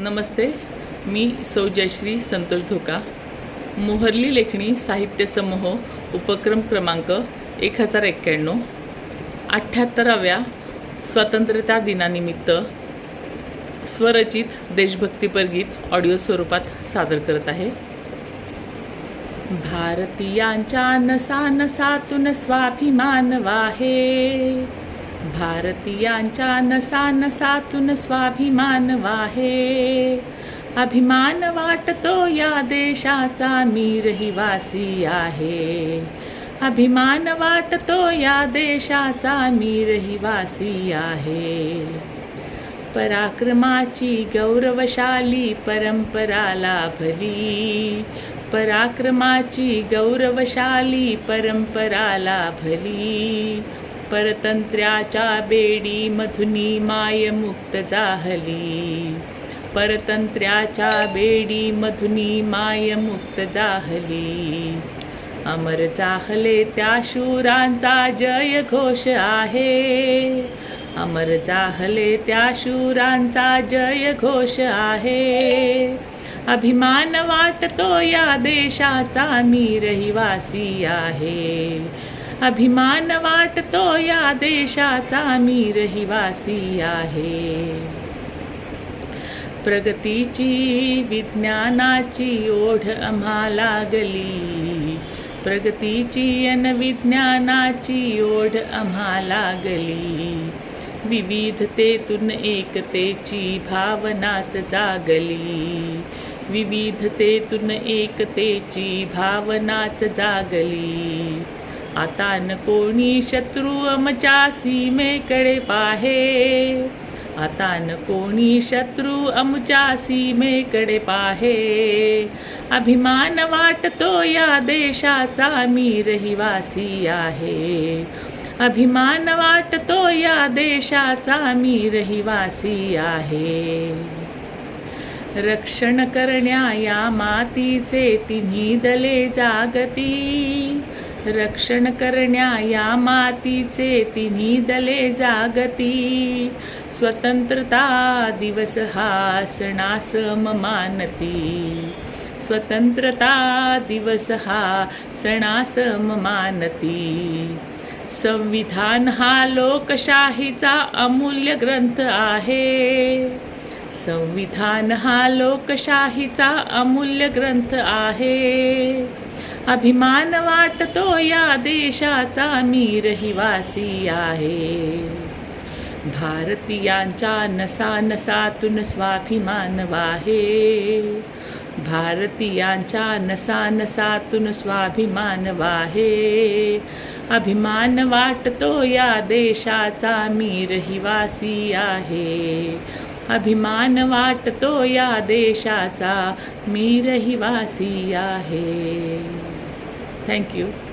नमस्ते मी सौ जयश्री संतोष धोका. मोहरली लेखणी साहित्य समूह उपक्रम क्रमांक एक हजार एक्क्याण्णव. अठ्ठ्याहत्तराव्या स्वातंत्र्यता दिनानिमित्त स्वरचित देशभक्तीपर गीत ऑडिओ स्वरूपात सादर करत आहे. भारतीयांच्या नसानसातून स्वाभिमान वाहे. भारतीयांच्या नसानसातून स्वाभिमान वाहे. अभिमान वाटतो या देशाचा मी रहिवासी आहे. अभिमान वाटतो या देशाचा मी रहिवासी आहे. पराक्रमाची गौरवशाली परंपरा लाभली पराक्रमाची गौरवशाली परंपरा लाभली परतंत्र्याच्या बेडी मधुनी माय मुक्त जाहली. परतंत्र्याच्या बेडी मधुनी माय मुक्त जाहली. अमर जाहले त्या शूरांचा जय घोष आहे. अमर जाहले त्या शूरांचा जय घोष आहे. अभिमान वाटतो या देशाचा मी रहिवासी आहे. अभिमान वाटतो या देशाचा मी रहिवासी आहे. प्रगतीची विज्ञानाची ओढ आम्हा लागली. प्रगतीची अन विज्ञानाची ओढ आम्हा लागली. विविधतेतून एकतेची भावनाच जागली. विविधतेतून एकतेची भावनाच जागली. आता न कोणी शत्रू अमच्या सीमेकडे पाहे. आता न कोणी शत्रू अमुच्या सीमेकडे पाहे. अभिमान वाटतो या देशाचा मी रहिवासी आहे. अभिमान वाटतो या देशाचा मी रहिवासी आहे. रक्षण करण्या या मातीचे तिन्ही दले जागती. रक्षण करण्या या मातीचे तिन्ही दले जागती. स्वतंत्रता दिवस हा सणासम मानती. स्वतंत्रता दिवस हा सणासम मानती. संविधान हा लोकशाहीचा अमूल्य ग्रंथ आहे. संविधान हा लोकशाहीचा अमूल्य ग्रंथ आहे. अभिमान वाटतो या देशाचा मी रहिवासी आहे. भारतीयांच्या नसानसातून स्वाभिमान वाहे. भारतीयांच्या नसानसातून स्वाभिमान वाहे. अभिमान वाटतो या देशाचा मी रहिवासी आहे. अभिमान वाटतो या देशाचा मी रहिवासी आहे. Thank you.